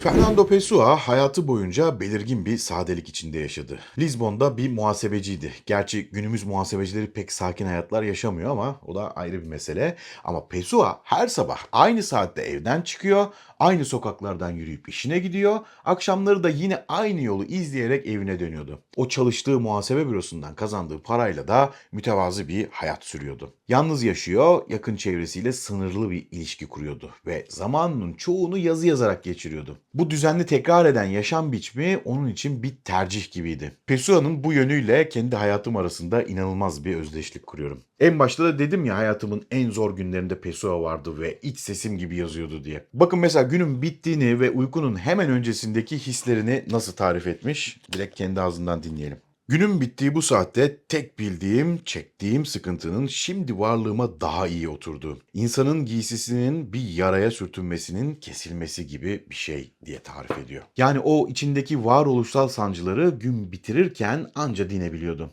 Fernando Pessoa hayatı boyunca belirgin bir sadelik içinde yaşadı. Lizbon'da bir muhasebeciydi. Gerçi günümüz muhasebecileri pek sakin hayatlar yaşamıyor ama o da ayrı bir mesele. Ama Pessoa her sabah aynı saatte evden çıkıyor, aynı sokaklardan yürüyüp işine gidiyor, akşamları da yine aynı yolu izleyerek evine dönüyordu. O çalıştığı muhasebe bürosundan kazandığı parayla da mütevazı bir hayat sürüyordu. Yalnız yaşıyor, yakın çevresiyle sınırlı bir ilişki kuruyordu ve zamanının çoğunu yazı yazarak geçiriyordu. Bu düzenli tekrar eden yaşam biçimi onun için bir tercih gibiydi. Pessoa'nın bu yönüyle kendi hayatım arasında inanılmaz bir özdeşlik kuruyorum. En başta da dedim ya hayatımın en zor günlerinde Pessoa vardı ve iç sesim gibi yazıyordu diye. Bakın mesela günün bittiğini ve uykunun hemen öncesindeki hislerini nasıl tarif etmiş? Direkt kendi ağzından dinleyelim. Günün bittiği bu saatte tek bildiğim, çektiğim sıkıntının şimdi varlığıma daha iyi oturdu. İnsanın giysisinin bir yaraya sürtünmesinin kesilmesi gibi bir şey diye tarif ediyor. Yani o içindeki varoluşsal sancıları gün bitirirken anca dinebiliyordu.